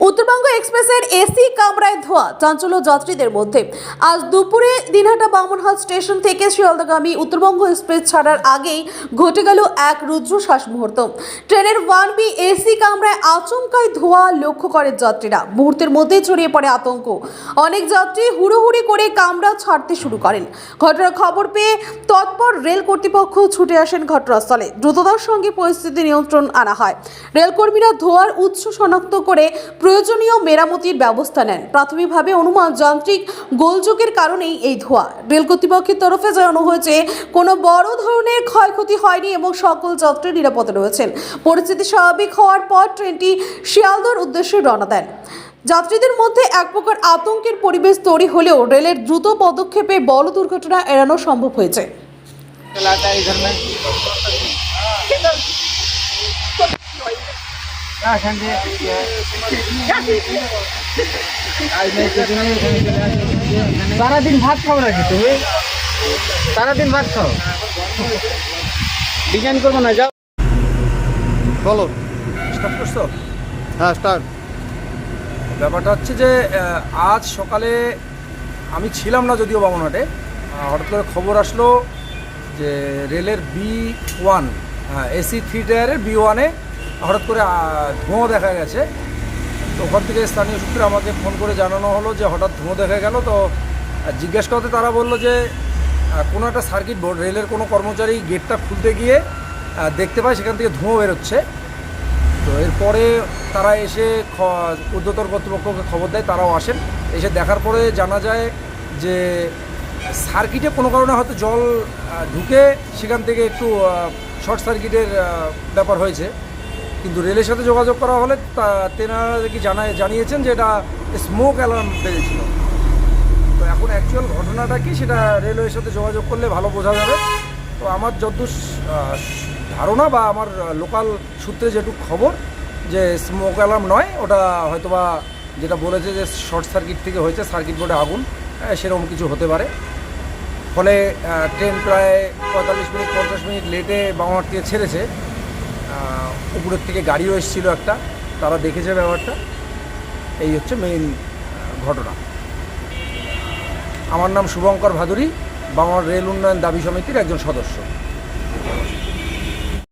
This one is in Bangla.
উত্তরবঙ্গ এক্সপ্রেসের এসি কামরায় ধোয়া, চাঞ্চল্য যাত্রীদের মধ্যে। আজ দুপুরে দিনহাটা বামনহাট স্টেশন থেকে শিয়ালদাগামী উত্তরবঙ্গ এক্সপ্রেস ছাড়ার আগেই ঘটে গেল এক রুদ্র শ্বাস মুহূর্ত। ট্রেনের ওয়ান বি এসি কামরায় আচমকায় ধোয়া লক্ষ্য করে যাত্রীরা। মুহূর্তের মধ্যেই ছড়িয়ে পড়ে আতঙ্ক। অনেক যাত্রী হুড়োহুড়ি করে কামরা ছাড়তে শুরু করেন। ঘটনার খবর পেয়ে তৎপর রেল কর্তৃপক্ষ ছুটে আসেন ঘটনাস্থলে। দ্রুততার সঙ্গে পরিস্থিতি নিয়ন্ত্রণ আনা হয়। রেলকর্মীরা ধোয়ার উৎস শনাক্ত করে প্রয়োজনীয় মেরামতির ব্যবস্থা নেন। প্রাথমিকভাবে অনুমান যান্ত্রিক গোলযোগের কারণেই এই ধোঁয়া। রেল কর্তৃপক্ষের তরফে জানানো হয়েছে, কোনো বড় ধরনের ক্ষয়ক্ষতি হয়নি এবং সকল যাত্রী নিরাপদে রয়েছেন। পরিস্থিতি স্বাভাবিক হওয়ার পর ট্রেনটি শিয়ালদর উদ্দেশ্যে রওনা দেন। যাত্রীদের মধ্যে এক প্রকার আতঙ্কের পরিবেশ তৈরি হলেও রেলের দ্রুত পদক্ষেপে বড় দুর্ঘটনা এড়ানো সম্ভব হয়েছে। সারাদিন ভাত খাও নাকি তুমি? সারাদিন ভাত খাও? ডিজাইন করব না যাও। বলো। স্টার্ট করছ? হ্যাঁ স্টার্ট। ব্যাপারটা হচ্ছে যে আজ সকালে আমি ছিলাম না যদিও বামনহাটে। হঠাৎ করে খবর আসলো যে রেলের বি ওয়ান এসি থ্রি টায়ারের বি ওয়ানে হঠাৎ করে ধোঁয়া দেখা গেছে। তো ওখান থেকে স্থানীয় সূত্রে আমাকে ফোন করে জানানো হলো যে হঠাৎ ধোঁয়া দেখা গেল। তো জিজ্ঞেস করতে তারা বলল যে কোনো একটা সার্কিট বোর্ড রেলের কোনো কর্মচারী গেটটা খুলতে গিয়ে দেখতে পায় সেখান থেকে ধোঁয়া বেরোচ্ছে। তো এরপরে তারা এসে ঊর্ধ্বতর কর্তৃপক্ষকে খবর দেয়, তারাও আসেন। এসে দেখার পরে জানা যায় যে, সার্কিটে কোনো কারণে হয়তো জল ঢুকে সেখান থেকে একটু শর্ট সার্কিটের ব্যাপার হয়েছে। কিন্তু রেলের সাথে যোগাযোগ করা হলে তেনারা কি জানায়, জানিয়েছেন যে এটা স্মোক অ্যালার্ম বেজেছিল। তো এখন অ্যাকচুয়াল ঘটনাটা কি সেটা রেলওয়ের সাথে যোগাযোগ করলে ভালো বোঝা যাবে। তো আমার যদ্দূর ধারণা বা আমার লোকাল সূত্রে যেটুকু খবর যে স্মোক অ্যালার্ম নয়, ওটা হয়তোবা যেটা বলেছে যে শর্ট সার্কিট থেকে হয়েছে সার্কিট বোর্ডে আগুন সেরকম কিছু হতে পারে। ফলে ট্রেন প্রায় পঁয়তাল্লিশ মিনিট, পঞ্চাশ মিনিট লেটে বাংলার থেকে ছেড়েছে। উপরের থেকে গাড়িও এসেছিল একটা। তারা দেখেছে ব্যাপারটা। এই হচ্ছে মেইন ঘটনা। আমার নাম শুভঙ্কর ভাদুরী বাংলার রেল উন্নয়ন দাবি সমিতির একজন সদস্য।